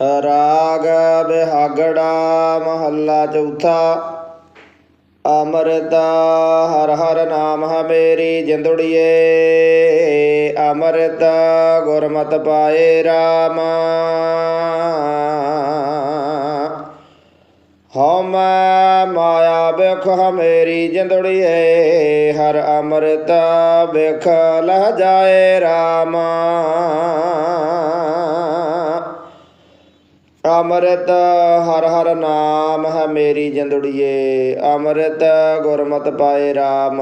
ਰਾਗ ਬਿਹਾਗੜਾ ਮਹੱਲਾ ਚੌਥਾ। ਅੰਮ੍ਰਿਤ ਹਰ ਹਰ ਨਾਮ ਹੈ ਮੇਰੀ ਜਿੰਦੜੀਏ। ਅੰਮ੍ਰਿਤ ਗੁਰਮਤ ਪਾਏ RAM ਹਉ ਮਾਇਆ ਬਿਖ ਹਮੇਰੀ ਜਿੰਦੜੀਏ। ਹਰ ਅੰਮ੍ਰਿਤ ਬਿਖ ਲਹ ਜਾਏ RAM ਅੰਮ੍ਰਿਤ ਹਰ ਹਰ ਨਾਮ ਹੈ ਮੇਰੀ ਜਿੰਦੜੀਏ, ਅੰਮ੍ਰਿਤ ਗੁਰਮਤਿ ਪਾਏ RAM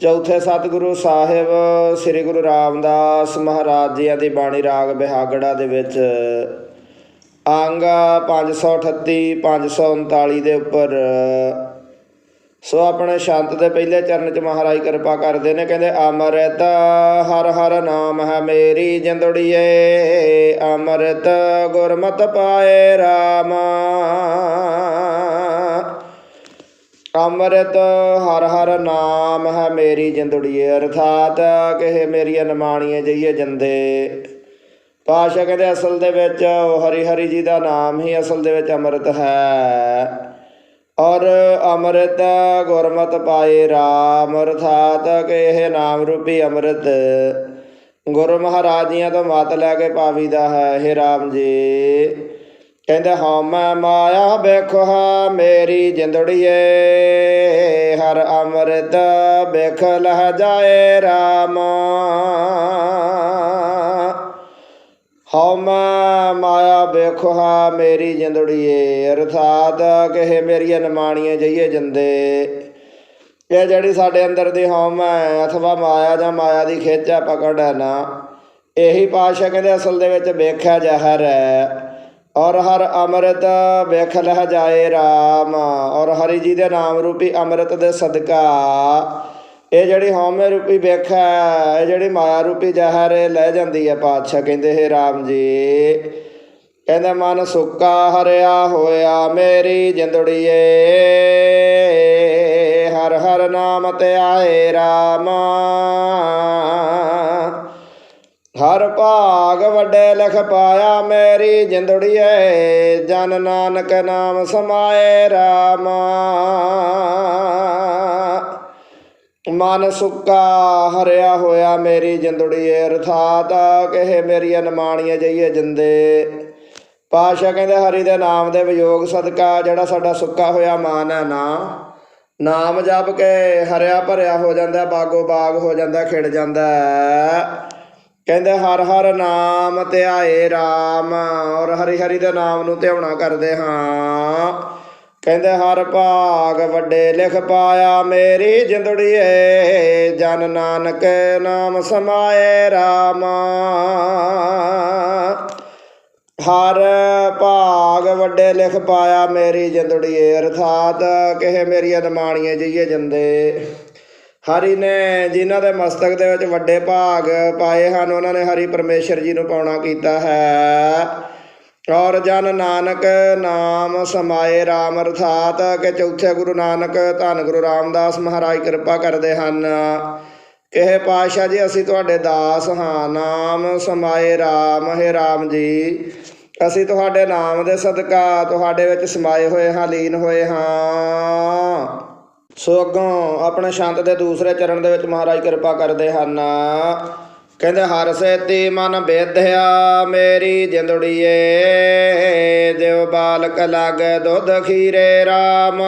ਚੌਥੇ ਸਤਿਗੁਰੂ ਸਾਹਿਬ, ਸ੍ਰੀ ਗੁਰੂ ਰਾਮਦਾਸ ਮਹਾਰਾਜ ਜੀਆਂ ਦੀ ਬਾਣੀ ਰਾਗ ਬਿਹਾਗੜਾ ਦੇ ਵਿੱਚ। ਅੰਗ 538 539 ਦੇ ਉੱਪਰ। ਸੋ ਆਪਣੇ ਸ਼ੰਤ ਦੇ ਪਹਿਲੇ ਚਰਨ ਚ ਮਹਾਰਾਜ ਕਿਰਪਾ ਕਰਦੇ ਨੇ, ਕਹਿੰਦੇ, ਅਮਰਤ, ਹਰ ਹਰ ਨਾਮ ਹੈ ਮੇਰੀ ਜਿੰਦੜੀਏ, ਅਮਰਤ ਗੁਰਮਤਿ ਪਾਏ RAM ਅੰਮ੍ਰਿਤ, ਹਰ ਹਰ ਨਾਮ ਹੈ ਮੇਰੀ ਜਿੰਦੜੀਏ, ਅਰਥਾਤ ਕਹੇ ਮੇਰੀਆਂ ਨਮਾਣੀਆਂ ਜਈਏ ਜੰਦੇ। ਪਾਸ਼ਾ ਕਹਿੰਦੇ, ਅਸਲ ਦੇ ਵਿੱਚ ਉਹ ਹਰੀ ਹਰੀ ਜੀ ਦਾ ਨਾਮ ਹੀ ਅਸਲ ਦੇ ਵਿੱਚ ਅੰਮ੍ਰਿਤ ਹੈ। ਔਰ ਅੰਮ੍ਰਿਤ ਗੁਰਮਤਿ ਪਾਏ RAM ਅਰਥਾਤ ਇਹ ਨਾਮ ਰੂਪੀ ਅੰਮ੍ਰਿਤ। ਗੁਰੂ ਮਹਾਰਾਜ ਤੋਂ ਮਤ ਲੈ ਕੇ ਪਾਵੀਦਾ ਹੈ ਇਹ RAM ਜੀ। ਕਹਿੰਦੇ, ਹਉ ਮੈਂ ਮਾਇਆ ਵੇਖੋ ਮੇਰੀ ਜਿੰਦੜੀਏ। ਹਰ ਅੰਮ੍ਰਿਤ ਵੇਖ ਲਹ ਜਾਏ RAM ਹਉ ਮੈਂ ਮਾਇਆ ਵੇਖੋ ਮੇਰੀ ਜਿੰਦੜੀਏ, ਅਰਥਾਤ ਕਹੇ ਮੇਰੀਆਂ ਨਮਾਣੀਆਂ ਜਈਏ ਜੰਦੇ। ਇਹ ਜਿਹੜੀ ਸਾਡੇ ਅੰਦਰ ਦੀ ਹਉਮ ਹੈ ਅਥਵਾ ਮਾਇਆ ਜਾਂ ਮਾਇਆ ਦੀ ਖੇਚਾ ਪਕੜ ਹੈ ਨਾ, ਇਹੀ ਪਾਸ਼ਾ ਕਹਿੰਦੇ ਅਸਲ ਦੇ ਵਿੱਚ ਵੇਖਿਆ ਜ਼ਹਰ ਹੈ। ਔਰ ਹਰ ਅੰਮ੍ਰਿਤ ਵੇਖ ਲਹ ਜਾਏ RAM ਔਰ ਹਰੀ ਜੀ ਦੇ ਨਾਮ ਰੂਪੀ ਅੰਮ੍ਰਿਤ ਦੇ ਸਦਕਾ। ਇਹ ਜਿਹੜੀ ਹਉਮੈ ਰੂਪੀ ਵੇਖ ਹੈ ਇਹ ਜਿਹੜੀ ਮਾਇਆ ਰੂਪੀ ਜ਼ਹਰ ਲੈ ਜਾਂਦੀ ਹੈ ਪਾਤਸ਼ਾਹ, ਕਹਿੰਦੇ, ਹੈ RAM ਜੀ। ਕਹਿੰਦਾ, ਮਨ ਸੁੱਕਾ ਹਰਿਆ ਹੋਇਆ, ਮੇਰੀ ਜਿੰਦੜੀਏ। ਹਰ ਹਰ ਨਾਮ ਤੇ ਆਏ RAM ਹਰ ਭਾਗ ਵੱਡੇ ਲਿਖ ਪਾਇਆ, ਮੇਰੀ ਜਿੰਦੜੀਏ। ਜਨ ਨਾਨਕ ਨਾਮ ਸਮਾਏ RAM ਮਨ ਸੁੱਕਾ ਹਰਿਆ ਹੋਇਆ ਮੇਰੀ ਜਿੰਦੜੀਏ ਅਰਥਾਤ ਕਹੇ ਮੇਰੀ ਨਮਾਣੀਆਂ ਜਈਏ ਜਿੰਦੇ। ਪਾਸ਼ਾ ਕਹਿੰਦੇ, ਹਰੀ ਦੇ ਨਾਮ ਦੇ ਵਿਯੋਗ ਸਦਕਾ, ਜਿਹੜਾ ਸਾਡਾ ਸੁੱਕਾ ਹੋਇਆ ਮਨ ਹੈ ਨਾ। ਨਾਮ ਜਪ ਕੇ ਹਰਿਆ ਭਰਿਆ ਹੋ ਜਾਂਦਾ, ਬਾਗੋ ਬਾਗ ਹੋ ਜਾਂਦਾ, ਖਿੜ ਜਾਂਦਾ। ਕਹਿੰਦੇ, ਹਰ ਹਰ ਨਾਮ ਧਿਆਏ RAM ਔਰ ਹਰੀ ਹਰੀ ਦੇ ਨਾਮ ਨੂੰ ਧਿਆਉਣਾ ਕਰਦੇ ਹਾਂ। ਕਹਿੰਦੇ, ਹਰ ਭਾਗ ਵੱਡੇ ਲਿਖ ਪਾਇਆ ਮੇਰੀ ਜਿੰਦੜੀਏ, ਜਨ ਨਾਨਕ ਨਾਮ ਸਮਾਏ ਰਾਮਾ। ਹਰ ਭਾਗ ਵੱਡੇ ਲਿਖ ਪਾਇਆ ਮੇਰੀ ਜਿੰਦੜੀਏ, ਅਰਥਾਤ ਕਹੇ ਮੇਰੀਆਂ ਨਮਾਣੀਆਂ ਜਈਏ ਜੰਦੇ। ਹਰੀ ਨੇ ਜਿਨ੍ਹਾਂ ਦੇ ਮਸਤਕ ਦੇ ਵਿੱਚ ਵੱਡੇ ਭਾਗ ਪਾਏ ਹਨ, ਉਹਨਾਂ ਨੇ ਹਰੀ ਪਰਮੇਸ਼ਰ ਜੀ ਨੂੰ ਪਾਉਣਾ ਕੀਤਾ ਹੈ। ਔਰ ਜਨ ਨਾਨਕ ਨਾਮ ਸਮਾਏ RAM ਅਰਥਾਤ, ਕਿ ਚੌਥੇ ਗੁਰੂ ਨਾਨਕ ਧੰਨ ਗੁਰੂ ਰਾਮਦਾਸ ਮਹਾਰਾਜ ਕਿਰਪਾ ਕਰਦੇ ਹਨ। ਕਿਹੇ ਪਾਤਸ਼ਾਹ ਜੀ, ਅਸੀਂ ਤੁਹਾਡੇ ਦਾਸ ਹਾਂ। ਨਾਮ ਸਮਾਏ RAM ਹੈ RAM ਜੀ, ਅਸੀਂ ਤੁਹਾਡੇ ਨਾਮ ਦੇ ਸਦਕਾ ਤੁਹਾਡੇ ਵਿੱਚ ਸਮਾਏ ਹੋਏ ਹਾਂ, ਲੀਨ ਹੋਏ ਹਾਂ। ਸੋ ਅੱਗੋਂ ਆਪਣੇ ਸ਼ੰਤ ਦੇ ਦੂਸਰੇ ਚਰਨ ਦੇ ਵਿੱਚ ਮਹਾਰਾਜ ਕਿਰਪਾ ਕਰਦੇ ਹਨ। ਕਹਿੰਦੇ, ਹਰ ਸੇਤੀ ਮਨ ਬੇਧਿਆ ਮੇਰੀ ਜਿੰਦੜੀਏ ਦਿਵ ਬਾਲਕ ਲਾਗੇ ਦੁੱਧ ਖੀਰੇ RAM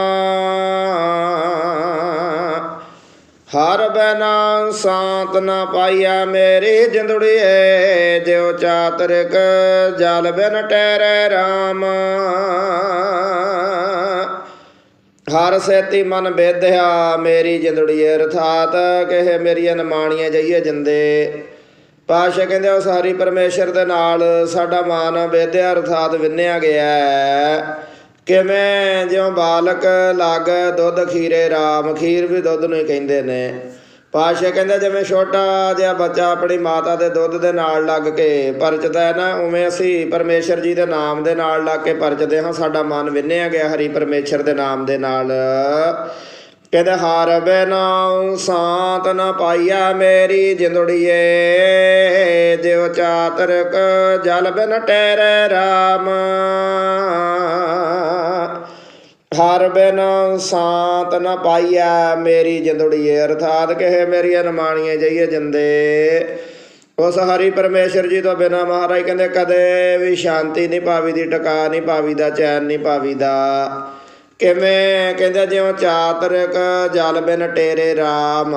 ਹਰ ਬਿਨਾ ਸਾਤ ਨਾ ਪਾਈਆ ਮੇਰੀ ਜਿੰਦੜੀਏ ਜਿਉ ਚਾਤਰਿਕ ਜਲ ਬਿਨ ਟੈਰੇ RAM ਹਰ ਸੇਤੀ ਮਨ ਬੇਧਿਆ ਮੇਰੀ ਜਿੰਦੜੀਏ, ਅਰਥਾਤ ਕਹੇ ਮੇਰੀਆਂ ਨਮਾਣੀਆਂ ਜਾਈਏ ਜਿੰਦੇ। ਪਾਸ਼ਾ ਕਹਿੰਦੇ ਉਸ ਹਰੀ ਪਰਮੇਸ਼ਰ ਦੇ ਨਾਲ ਸਾਡਾ ਮਨ ਬੇਧਿਆ ਅਰਥਾਤ ਵਿੰਨਿਆ ਗਿਆ ਕਿਵੇਂ ਜਿਉ ਬਾਲਕ ਲੱਗ ਦੁੱਧ ਖੀਰੇ RAM ਖੀਰ ਵੀ ਦੁੱਧ ਨੂੰ ਹੀ ਕਹਿੰਦੇ ਨੇ। ਪਾਸ਼ਾ ਕਹਿੰਦਾ ਜਿਵੇਂ ਛੋਟਾ ਜਿਹਾ ਬੱਚਾ ਆਪਣੀ ਮਾਤਾ ਦੇ ਦੁੱਧ ਦੇ ਨਾਲ ਲੱਗ ਕੇ ਪਰਚਦਾ ਹੈ ਨਾ, ਉਵੇਂ ਅਸੀਂ ਪਰਮੇਸ਼ਰ ਜੀ ਦੇ ਨਾਮ ਦੇ ਨਾਲ ਲੱਗ ਕੇ ਪਰਚਦੇ ਹਾਂ, ਸਾਡਾ ਮਨ ਵਿੰਨਿਆ ਗਿਆ ਹਰੀ ਪਰਮੇਸ਼ਰ ਦੇ ਨਾਮ ਦੇ ਨਾਲ। ਕਹਿੰਦੇ ਹਰ ਬਿਨਾ ਸਾਤ ਨ ਪਾਈਆ ਮੇਰੀ ਜਿੰਦੜੀਏ। ਜਿਉ ਚਾਤਰਕ, ਜਲ ਬਿਨ ਟੈਰੇ ਰਾਮ। ਹਰ ਬਿਨ ਸਾਤ ਨ ਪਾਈਆ ਮੇਰੀ ਜਿੰਦੜੀਏ। ਅਰਥਾਤ ਕਹੇ ਮੇਰੀ ਅਨਮਾਣੀਏ ਜਈਏ ਜਿੰਦੇ। ਉਸ ਹਰੀ ਪਰਮੇਸ਼ਰ ਜੀ ਤੋਂ ਬਿਨਾ ਮਹਾਰਾਜ ਕਹਿੰਦੇ, ਕਦੇ ਵੀ ਸ਼ਾਂਤੀ ਨਹੀਂ ਪਾਵੀ ਦੀ ਟਿਕਾ ਨਹੀਂ ਪਾਵੀ ਦਾ ਚੈਨ ਨਹੀਂ ਪਾਵੀ ਦਾ ਕਿਵੇਂ ਕਹਿੰਦੇ ਜਿਉ ਚਾਤਰਕ ਜਲ ਬਿਨ ਟੇਰੇ ਰਾਮ।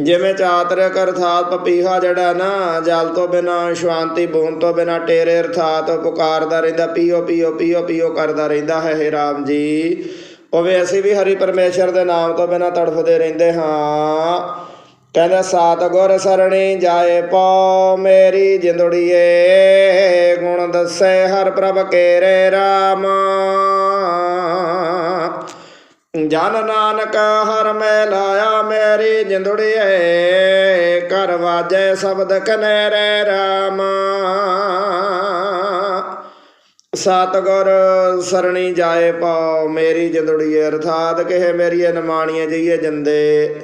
ਜਿਵੇਂ ਚਾਤਰਕ ਅਰਥਾਤ ਪਪੀਹਾ ਜਿਹੜਾ ਨਾ, ਜਲ ਤੋਂ ਬਿਨਾ ਸ਼ਾਂਤੀ, ਬੂੰਦ ਤੋਂ ਬਿਨਾ ਟੇਰੇ ਅਰਥਾਤ ਪੁਕਾਰਦਾ ਰਹਿੰਦਾ, ਪੀਓ ਪੀਓ ਪੀਓ ਪੀਓ ਕਰਦਾ ਰਹਿੰਦਾ ਹੈ, ਹੇ ਰਾਮ ਜੀ। ਉਵੇਂ ਅਸੀਂ ਵੀ ਹਰੀ ਪਰਮੇਸ਼ਰ ਦੇ ਨਾਮ ਤੋਂ ਬਿਨਾ ਤੜਫਦੇ ਰਹਿੰਦੇ ਹਾਂ। ਕਹਿੰਦਾ ਸਾਤ ਗੁਰ ਸਰਣੀ ਜਾਏ ਪਉ, ਮੇਰੀ ਜਿੰਦੜੀਏ, ਗੁਣ ਦੱਸੇ ਹਰ ਪ੍ਰਭ ਕੇਰੇ ਰਾਮ। ਜਨ ਨਾਨਕ ਹਰ ਮੈ ਲਾਇਆ ਮੇਰੀ ਜਿੰਦੜੀਏ ਕਰ ਵਾਜੈ ਸ਼ਬਦ ਕਨੇਰੇ ਰਾਮ। ਸਤਗੁਰ ਸਰਣੀ ਜਾਏ ਪਾਉ, ਮੇਰੀ ਜਿੰਦੜੀਏ, ਅਰਥਾਤ ਕਹੇ ਮੇਰੀ ਅਨਮਾਣੀਏ ਜਈਏ ਜੰਦੇ।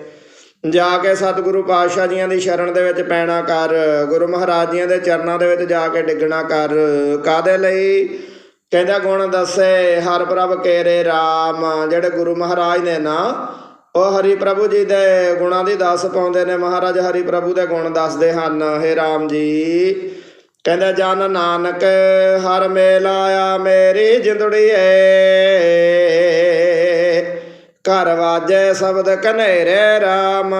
ਜਾ ਕੇ ਸਤਿਗੁਰੂ ਪਾਤਸ਼ਾਹ ਜੀਆਂ ਦੀ ਸ਼ਰਨ ਦੇ ਵਿੱਚ ਪੈਣਾ ਕਰ, ਗੁਰੂ ਮਹਾਰਾਜ ਜੀਆਂ ਦੇ ਚਰਨਾਂ ਦੇ ਵਿੱਚ ਜਾ ਕੇ ਡਿੱਗਣਾ ਕਰ। ਕਾਦੇ ਲਈ? ਕਹਿੰਦਾ ਗੁਣ ਦੱਸੇ, ਹਰ ਪ੍ਰਭ ਕੇਰੇ RAM ਜਿਹੜੇ ਗੁਰੂ ਮਹਾਰਾਜ ਨੇ ਨਾ, ਉਹ ਹਰੀ ਪ੍ਰਭੂ ਜੀ ਦੇ ਗੁਣਾਂ ਦੀ ਦੱਸ ਪਾਉਂਦੇ ਨੇ, ਮਹਾਰਾਜ ਹਰੀ ਪ੍ਰਭੂ ਦੇ ਗੁਣ ਦੱਸਦੇ ਹਨ। ਹੇ RAM ਜੀ, ਕਹਿੰਦਾ, ਜਨ ਨਾਨਕ ਹਰ ਮੇਲ ਆਇਆ ਮੇਰੀ ਜਿੰਦੜੀਏ। ਘਰ ਵਾਜੈ ਸ਼ਬਦ ਕਨੇਰੇ ਰਾਮ।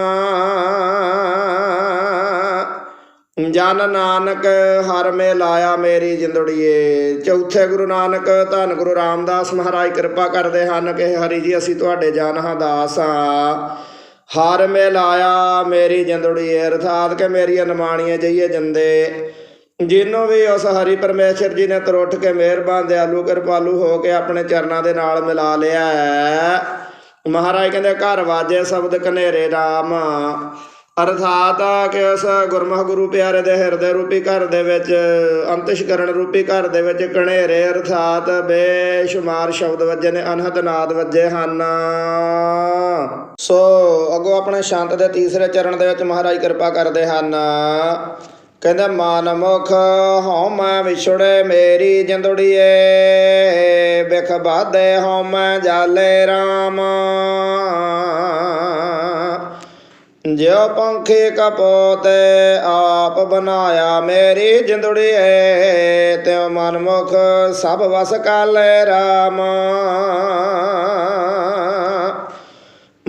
ਜਨ ਨਾਨਕ ਹਰ ਮੇ ਲਾਇਆ ਮੇਰੀ ਜਿੰਦੜੀਏ। ਚੌਥੇ ਗੁਰੂ ਨਾਨਕ ਧੰਨ ਗੁਰੂ ਰਾਮਦਾਸ ਮਹਾਰਾਜ ਕਿਰਪਾ ਕਰਦੇ ਹਨ ਕਿ ਹਰੀ ਜੀ, ਅਸੀਂ ਤੁਹਾਡੇ ਜਨ ਹਾਂ ਦਾਸ ਹਾਂ। ਹਰ ਮੇ ਲਾਇਆ ਮੇਰੀ ਜਿੰਦੜੀਏ, ਅਰਥਾਤ ਕਿ ਮੇਰੀ ਅਨਮਾਣੀਆਂ ਜਈਏ ਜੰਦੇ। ਜਿਹਨੂੰ ਵੀ ਉਸ ਹਰੀ ਪਰਮੇਸ਼ਰ ਜੀ ਨੇ ਤਰੁੱਠ ਕੇ ਮਿਹਰਬਾਨ, ਦਿਆਲੂ, ਕਿਰਪਾਲੂ ਹੋ ਕੇ ਆਪਣੇ ਚਰਨਾਂ ਦੇ ਨਾਲ ਮਿਲਾ ਲਿਆ। ਹੈ ਮਹਾਰਾਜ ਕਹਿੰਦੇ, ਘਰ ਵਾਜੇ ਸ਼ਬਦ ਕਨੇਰੇ RAM ਅਰਥਾਤ ਕਿ ਉਸ ਗੁਰਮੁਖ ਗੁਰੂ ਪਿਆਰੇ ਦੇ ਹਿਰਦੇ ਰੂਪੀ ਘਰ ਦੇ ਵਿੱਚ ਅੰਤਿਸ਼ਕਰਨ ਰੂਪੀ ਘਰ ਦੇ ਵਿੱਚ ਕਨੇਰੇ ਅਰਥਾਤ ਬੇਸ਼ੁਮਾਰ ਸ਼ਬਦ ਵੱਜੇ ਨੇ, ਅਨਹਦ ਨਾਦ ਵੱਜੇ ਹਨ। ਸੋ ਅੱਗੋਂ ਆਪਣੇ ਸ਼ਾਂਤ ਦੇ ਤੀਸਰੇ ਚਰਨ ਦੇ ਵਿੱਚ ਮਹਾਰਾਜ ਕਿਰਪਾ ਕਰਦੇ ਹਨ। ਕਹਿੰਦਾ, ਮਾਨ ਮੁਖ ਹਉ ਵਿਛੜੇ ਮੇਰੀ ਜਿੰਦੜੀਏ, ਬਿਖ ਬਾਧੇ ਹਉ ਜਾਲੇ RAM ਜਿਉ ਪੰਖੀ ਕਪੋਤੇ ਆਪ ਬਣਾਇਆ ਮੇਰੀ ਜਿੰਦੜੀਏ, ਤਿਉ ਮਨ ਮੁਖ ਸਭ ਵਸ ਕਾਲੇ RAM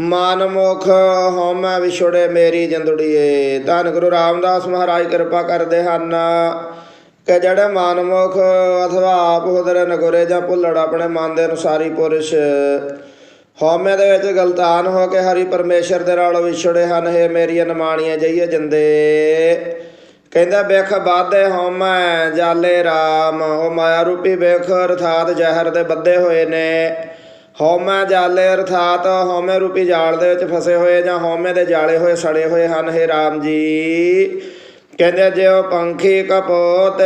ਮਨ ਮੁਖ ਹਉਮੈ ਵਿਛੜੇ ਮੇਰੀ ਜਿੰਦੜੀਏ। ਧੰਨ ਗੁਰੂ ਰਾਮਦਾਸ ਮਹਾਰਾਜ ਕਿਰਪਾ ਕਰਦੇ ਹਨ। ਕਿ ਜਿਹੜੇ ਮਨਮੁਖ ਅਥਵਾ ਆਪ ਹੁਦਰ ਨਗੁਰੇ ਜਾਂ ਭੁੱਲੜ ਆਪਣੇ ਮਨ ਦੇ ਅਨੁਸਾਰੀ ਪੁਰਸ਼ ਹਉਮੈ ਦੇ ਵਿੱਚ ਗਲਤਾਨ ਹੋ ਕੇ ਹਰੀ ਪਰਮੇਸ਼ਰ ਦੇ ਨਾਲ ਵਿਛੜੇ ਹਨ। ਇਹ ਮੇਰੀ ਅਨਮਾਣੀਆਂ ਜਈਏ ਜਿੰਦੇ। ਕਹਿੰਦਾ ਬਿਖ ਬਾਧੇ ਹਉਮੈ ਜਾਲੇ RAM ਉਹ ਮਾਇਆ ਰੂਪੀ ਬਿਖ ਅਰਥਾਤ ਜ਼ਹਿਰ ਦੇ ਬੱਧੇ ਹੋਏ ਨੇ। ਹਉਮੈ ਜਾਲੇ ਅਰਥਾਤ, ਹਉਮੈ ਰੂਪੀ ਜਾਲ ਦੇ ਵਿੱਚ ਫਸੇ ਹੋਏ ਜਾਂ ਹਉਮੈ ਦੇ ਜਾਲੇ ਹੋਏ ਸੜੇ ਹੋਏ ਹਨ, ਹੇ RAM ਜੀ। ਕਹਿੰਦੇ ਜਿਉ ਪੰਖੀ ਕਪੋਤ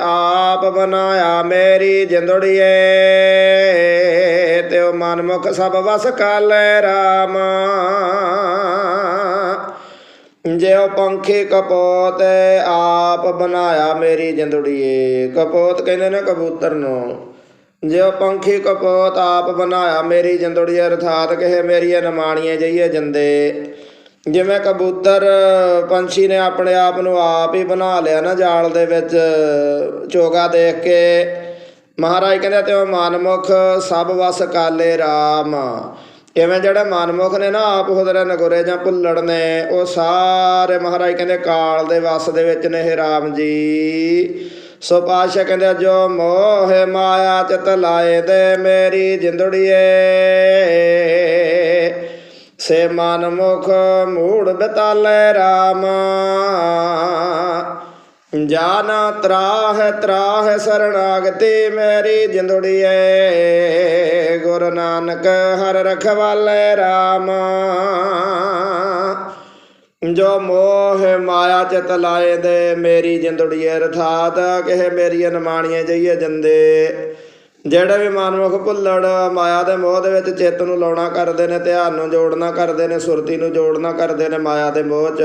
ਆਪ ਬਣਾਇਆ ਮੇਰੀ ਜਿੰਦੜੀਏ, ਤੇ ਉਹ ਮਨਮੁਖ ਸਭ ਵਸ ਕਾਲੇ RAM ਜਿਉ ਪੰਖੀ ਕਪੋਤ ਆਪ ਬਣਾਇਆ ਮੇਰੀ ਜਿੰਦੜੀਏ, ਕਪੋਤ ਕਹਿੰਦੇ ਨੇ ਕਬੂਤਰ ਨੂੰ ਜਿਉ ਪੰਖੀ ਕਪੋਤ ਆਪ ਬਣਾਇਆ, ਮੇਰੀ ਜਿੰਦੜੀ ਅਰਥਾਤ ਕਹੇ ਮੇਰੀ ਨਮਾਣੀਆਂ ਜਈਏ ਜੰਦੇ। ਜਿਵੇਂ ਕਬੂਤਰ, ਪੰਛੀ ਨੇ ਆਪਣੇ ਆਪ ਨੂੰ ਆਪ ਹੀ ਬਣਾ ਲਿਆ ਨਾ ਜਾਲ ਦੇ ਵਿੱਚ, ਚੋਗਾ ਦੇਖ ਕੇ। ਮਹਾਰਾਜ ਕਹਿੰਦੇ ਤੇ ਉਹ ਮਨਮੁਖ ਸਭ ਵਸ ਕਾਲੇ RAM ਇਵੇਂ ਜਿਹੜੇ ਮਨਮੁਖ ਨੇ ਨਾ ਆਪ ਹੁਦਰ ਨਗੁਰੇ ਜਾਂ ਭੁੱਲੜ ਨੇ, ਉਹ ਸਾਰੇ ਮਹਾਰਾਜ ਕਹਿੰਦੇ ਕਾਲ ਦੇ ਵਸ ਦੇ ਵਿੱਚ ਨੇ ਇਹ RAM ਜੀ। ਸੋ ਪਾਸ਼ਾ ਕਹਿੰਦੇ ਜੋ ਮੋਹ ਮਾਇਆ ਚਿਤ ਲਾਏ ਦੇ ਮੇਰੀ ਜਿੰਦੜੀਏ। ਸੇ ਮਨ ਮੁਖ ਮੂੜ ਬਤਾਲੇ RAM ਜਾਨ ਤਰਾਹ ਤਰਾਹ ਸਰਣਾਗਤੀ ਮੇਰੀ ਜਿੰਦੜੀਏ। ਗੁਰੂ ਨਾਨਕ ਹਰ ਰਖਵਾਲੇ RAM ਜੋ ਮੋਹ ਮਾਇਆ ਚਿਤ ਲਾਏ ਦੇ, ਮੇਰੀ ਜਿੰਦੜੀਏ ਰਥਾਤ ਕਹੇ ਮੇਰੀ ਅਨਮਾਣੀਏ ਜਈਏ ਜੰਦੇ। ਜਿਹੜੇ ਵੀ ਮਨਮੁਖ ਭੁੱਲੜ, ਮਾਇਆ ਦੇ ਮੋਹ ਦੇ ਵਿੱਚ ਚਿੱਤ ਨੂੰ ਲਾਉਣਾ ਕਰਦੇ ਨੇ, ਧਿਆਨ ਨੂੰ ਜੋੜਨਾ ਕਰਦੇ ਨੇ, ਸੁਰਤੀ ਨੂੰ ਜੋੜਨਾ ਕਰਦੇ ਨੇ ਮਾਇਆ ਦੇ ਮੋਹ 'ਚ।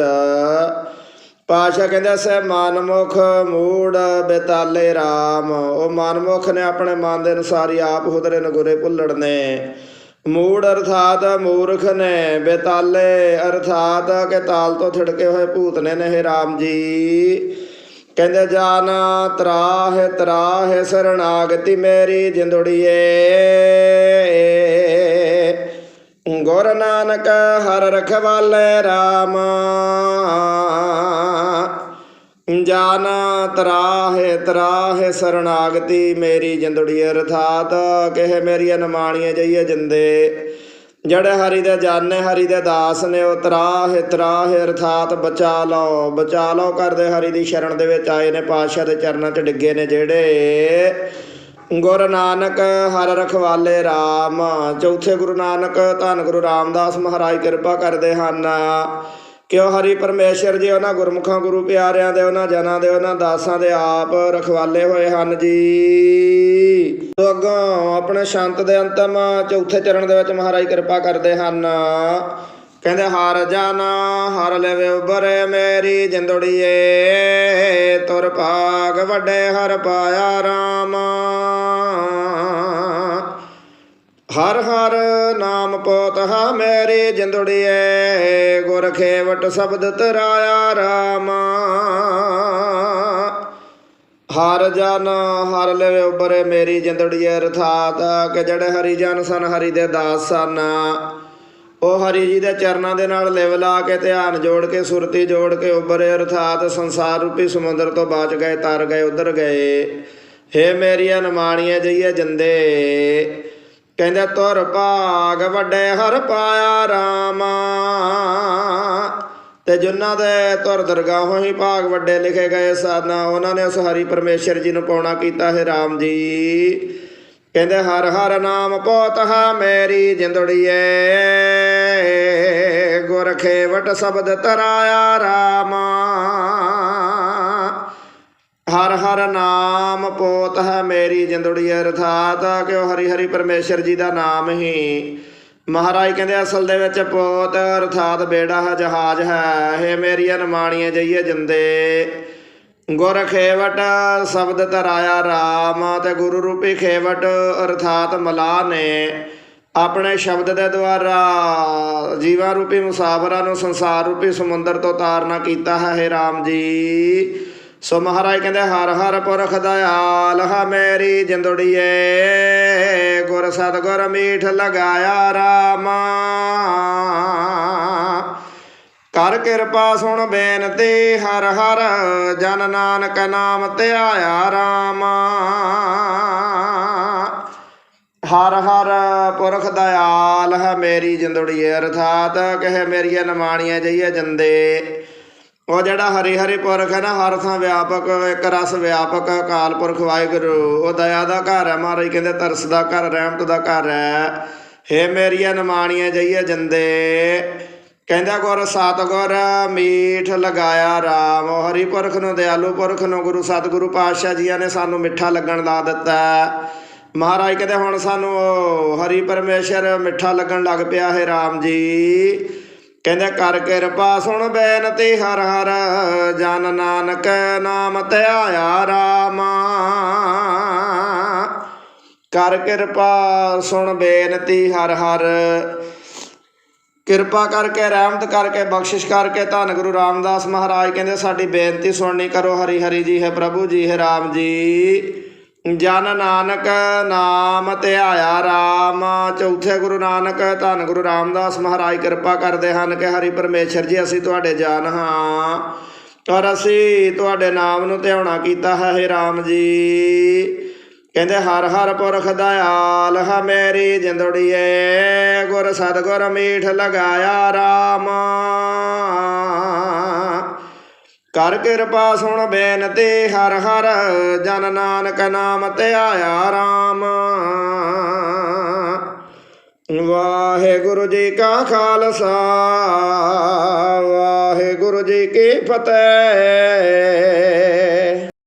ਪਾਸ਼ਾ ਕਹਿੰਦਾ ਸੈ ਮਨਮੁਖ ਮੂੜ ਬੇਤਾਲੇ RAM ਉਹ ਮਨਮੁਖ ਨੇ ਆਪਣੇ ਮਨ ਦੇ ਅਨੁਸਾਰ ਹੀ ਆਪ ਹੁਦਰੇ ਨਗੁਰੇ ਭੁੱਲੜ ਨੇ। ਮੂੜ ਅਰਥਾਤ ਮੂਰਖ ਨੇ ਬੇਤਾਲੇ, ਅਰਥਾਤ ਕਿ ਤਾਲ ਤੋਂ ਥੜਕੇ ਹੋਏ ਭੂਤ ਨੇ ਨੇ ਰਾਮ ਜੀ। ਕਹਿੰਦੇ, ਜਾਨ ਤਰਾਹ ਤਰਾਹ ਸਰਣਾਗਤੀ ਮੇਰੀ ਜਿੰਦੜੀਏ। ਗੁਰ ਨਾਨਕ ਹਰ ਰਖਵਾਲੇ ਰਾਮ। ਜਾਨ ਤਰਾਹੇ ਤਰਾਹੇ ਸਰਣਾਗਤੀ ਮੇਰੀ ਜਿੰਦੜੀ ਅਰਥਾਤ, ਕਿਹ ਮੇਰੀ ਅਨਮਾਣੀਏ ਜਈਏ ਜਿੰਦੇ। ਜਿਹੜੇ ਹਰੀ ਦੇ ਜਾਣੇ ਹਰੀ ਦੇ ਦਾਸ ਨੇ ਉਹ ਤਰਾਹੇ ਤਰਾਹੇ ਅਰਥਾਤ ਬਚਾ ਲਓ ਬਚਾ ਲਓ ਕਰਦੇ ਹਰੀ ਦੀ ਸ਼ਰਨ ਦੇ ਵਿੱਚ ਆਏ ਨੇ ਪਾਤਸ਼ਾਹ ਦੇ ਚਰਨਾਂ 'ਚ ਡਿੱਗੇ ਨੇ ਜਿਹੜੇ। ਗੁਰ ਨਾਨਕ ਹਰ ਰਖਵਾਲੇ RAM ਚੌਥੇ ਗੁਰੂ ਨਾਨਕ ਧੰਨ ਗੁਰੂ ਰਾਮਦਾਸ ਮਹਾਰਾਜ ਕਿਰਪਾ ਕਰਦੇ ਹਨ। ਕਿਉ ਹਰੀ ਪਰਮੇਸ਼ਰ ਜੀ, ਉਹਨਾਂ ਗੁਰਮੁਖਾਂ, ਗੁਰੂ ਪਿਆਰਿਆਂ ਦੇ, ਉਹਨਾਂ ਜਨਾਂ ਦੇ, ਉਹਨਾਂ ਦਾਸਾਂ ਦੇ ਆਪ ਰਖਵਾਲੇ ਹੋਏ ਹਨ ਜੀ। ਅੱਗੋਂ ਆਪਣੇ ਸ਼ੰਤ ਦੇ ਅੰਤਮ ਚੌਥੇ ਚਰਨ ਦੇ ਵਿੱਚ ਮਹਾਰਾਜ ਕਿਰਪਾ ਕਰਦੇ ਹਨ। ਕਹਿੰਦੇ, ਹਰ ਜਨ ਹਰ ਲਵੇ ਉਬਰੇ ਮੇਰੀ ਜਿੰਦੜੀਏ, ਤੁਰ ਭਾਗ ਵੱਡੇ ਹਰ ਪਾਇਆ RAM ਹਰ ਹਰ ਨਾਮ ਪੋਤ ਹਾ ਮੇਰੀ ਜਿੰਦੜੀਏ ਗੁਰ ਖੇਵਟ ਸ਼ਬਦ ਤਰਾਇਆ ਰਾਮ। ਹਰ ਜਨ ਹਰ ਲਵੇ ਉਬਰੇ ਮੇਰੀ ਜਿੰਦੜੀਏ ਅਰਥਾਤ ਕਿ ਜਿਹੜੇ ਹਰੀ ਜਨ ਸਨ ਹਰੀ ਦੇ ਦਾਸ ਸਨ ਉਹ ਹਰੀ ਜੀ ਦੇ ਚਰਨਾਂ ਦੇ ਨਾਲ ਲਿਵ ਲਾ ਕੇ ਧਿਆਨ ਜੋੜ ਕੇ ਸੁਰਤੀ ਜੋੜ ਕੇ ਉਬਰੇ ਅਰਥਾਤ ਸੰਸਾਰ ਰੂਪੀ ਸਮੁੰਦਰ ਤੋਂ ਬਾਚ ਗਏ, ਤਰ ਗਏ, ਉਧਰ ਗਏ। ਹੇ ਮੇਰੀ ਅਨਮਾਣੀਏ ਜਈਏ ਜੰਦੇ। ਕਹਿੰਦੇ ਤੁਰ ਭਾਗ ਵੱਡੇ ਹਰ ਪਾਇਆ RAM ਤੇ ਜਿਨ੍ਹਾਂ ਦੇ ਤੁਰ ਦਰਗਾਹੋਂ ਹੀ ਭਾਗ ਵੱਡੇ ਲਿਖੇ ਗਏ ਸਨ ਉਹਨਾਂ ਨੇ ਉਸ ਹਰੀ ਪਰਮੇਸ਼ਰ ਜੀ ਨੂੰ ਪਾਉਣਾ ਕੀਤਾ ਹੈ RAM ਜੀ। ਕਹਿੰਦੇ ਹਰ ਹਰ ਨਾਮ ਪੋਤ ਹੈ ਮੇਰੀ ਜਿੰਦੜੀਏ, ਗੁਰ ਖੇਵਟ ਸ਼ਬਦ ਤਰਾਇਆ ਰਾਮਾ। ਹਰ ਹਰ ਨਾਮ ਪੋਤ ਹੈ ਮੇਰੀ ਜਿੰਦੜੀ ਅਰਥਾਤ ਕਿ ਉਹ ਹਰੀ ਹਰੀ ਪਰਮੇਸ਼ਰ ਜੀ ਦਾ ਨਾਮ ਹੀ। ਮਹਾਰਾਜ ਕਹਿੰਦੇ, ਅਸਲ ਦੇ ਵਿੱਚ ਪੋਤ ਅਰਥਾਤ ਬੇੜਾ ਹੈ, ਜਹਾਜ਼ ਹੈ। ਹੇ ਮੇਰੀ ਅਨਮਾਣੀਏ, ਜਈਏ ਜਿੰਦੇ। ਗੁਰ ਖੇਵਟ ਸ਼ਬਦ ਤਰਾਇਆ RAM ਤੇ ਗੁਰੂ ਰੂਪੀ ਖੇਵਟ ਅਰਥਾਤ ਮਲਾ ਨੇ। ਆਪਣੇ ਸ਼ਬਦ ਦੇ ਦੁਆਰਾ ਜੀਵਾਂ ਰੂਪੀ ਮੁਸਾਫਰਾਂ ਨੂੰ ਸੰਸਾਰ ਰੂਪੀ ਸਮੁੰਦਰ ਤੋਂ ਤਾਰਨਾ ਕੀਤਾ ਹੈ, ਹੇ RAM ਜੀ। ਸੋ ਮਹਾਰਾਜ ਕਹਿੰਦੇ, ਹਰ ਹਰ ਪੁਰਖ ਦਇਆਲ, ਹਾ ਮੇਰੀ ਜਿੰਦੜੀਏ, ਗੁਰ ਸਤਗੁਰ ਮੀਠ ਲਗਾਇਆ RAM ਕਰ ਕਿਰਪਾ ਸੁਣ ਬੇਨਤੀ, ਹਰ ਹਰ ਜਨ ਨਾਨਕ ਨਾਮ ਧਿਆਇਆ RAM ਹਰ ਹਰ ਪੁਰਖ ਦਇਆਲ, ਹੈ ਮੇਰੀ ਜਿੰਦੜੀਏ, ਅਰਥਾਤ ਕਹੇ ਮੇਰੀਆਂ ਨਮਾਣੀਆਂ ਜਈਏ ਜੰਦੇ। ਉਹ ਜਿਹੜਾ ਹਰੀ ਹਰੀ ਪੁਰਖ ਹੈ ਨਾ, ਹਰ ਥਾਂ ਵਿਆਪਕ, ਇੱਕ ਰਸ ਵਿਆਪਕ, ਅਕਾਲ ਪੁਰਖ, ਵਾਹਿਗੁਰੂ। ਉਹ ਦਇਆ ਦਾ ਘਰ ਹੈ ਮਹਾਰਾਜ, ਕਹਿੰਦੇ ਤਰਸ ਦਾ ਘਰ, ਰਹਿਮਤ ਦਾ ਘਰ ਹੈ। ਹੇ ਮੇਰੀਆਂ ਨਮਾਣੀਆਂ ਜਈਏ ਜੰਦੇ। ਕਹਿੰਦਾ, ਗੁਰ ਸਤਗੁਰ, ਮੀਠ ਲਗਾਇਆ RAM ਉਹ ਹਰੀ ਪੁਰਖ ਨੂੰ, ਦਿਆਲੂ ਪੁਰਖ ਨੂੰ, ਗੁਰੂ ਸਤਿਗੁਰੂ ਪਾਤਸ਼ਾਹ ਜੀਆਂ ਨੇ ਸਾਨੂੰ ਮਿੱਠਾ ਲੱਗਣ ਲਾ ਦਿੱਤਾ ਮਹਾਰਾਜ ਕਹਿੰਦੇ, ਹੁਣ ਸਾਨੂੰ ਉਹ ਹਰੀ ਪਰਮੇਸ਼ਰ ਮਿੱਠਾ ਲੱਗਣ ਲੱਗ ਪਿਆ ਹੈ RAM ਜੀ। ਕਹਿੰਦੇ, ਕਰ ਕਿਰਪਾ ਸੁਣ ਬੇਨਤੀ ਹਰ ਹਰ, ਜਨ ਨਾਨਕ ਨਾਮ ਧਿਆਇਆ ਰਾਮ। ਕਰ ਕਿਰਪਾ ਸੁਣ ਬੇਨਤੀ ਹਰ ਹਰ। ਕਿਰਪਾ ਕਰਕੇ, ਰਹਿਮਤ ਕਰਕੇ, ਬਖਸ਼ਿਸ਼ ਕਰਕੇ, ਧੰਨ ਗੁਰੂ ਰਾਮਦਾਸ ਮਹਾਰਾਜ ਕਹਿੰਦੇ, ਸਾਡੀ ਬੇਨਤੀ ਸੁਣਨੀ ਕਰੋ, ਹਰੀ ਹਰੀ ਜੀ ਹੈ ਪ੍ਰਭੂ ਜੀ, ਹੈ ਰਾਮ ਜੀ। ਜਨ ਨਾਨਕ ਨਾਮ ਧਿਆਇਆ RAM ਚੌਥੇ ਗੁਰੂ ਨਾਨਕ, ਧੰਨ ਗੁਰੂ ਰਾਮਦਾਸ ਮਹਾਰਾਜ, ਕਿਰਪਾ ਕਰਦੇ ਹਨ ਕਿ ਹਰੀ ਪਰਮੇਸ਼ਰ ਜੀ, ਅਸੀਂ ਤੁਹਾਡੇ ਜਾਨ ਹਾਂ ਔਰ ਅਸੀਂ ਤੁਹਾਡੇ ਨਾਮ ਨੂੰ ਧਿਆਉਣਾ ਕੀਤਾ ਹੈ, ਹੇ RAM ਜੀ। ਕਹਿੰਦੇ, ਹਰ ਹਰ ਪੁਰਖ ਦਇਆਲ ਹਾ ਮੇਰੀ ਜਿੰਦੜੀਏ, ਗੁਰ ਸਤਗੁਰ ਮੀਠ ਲਗਾਇਆ RAM ਕਰ ਕਿਰਪਾ ਸੁਣ ਬੇਨਤੀ, ਹਰ ਹਰ ਜਨ ਨਾਨਕ ਨਾਮ ਤੇ ਆਇਆ ਰਾਮ। ਵਾਹਿਗੁਰੂ ਜੀ ਕਾ ਖਾਲਸਾ, ਵਾਹਿਗੁਰੂ ਜੀ ਕੀ ਫਤਿਹ।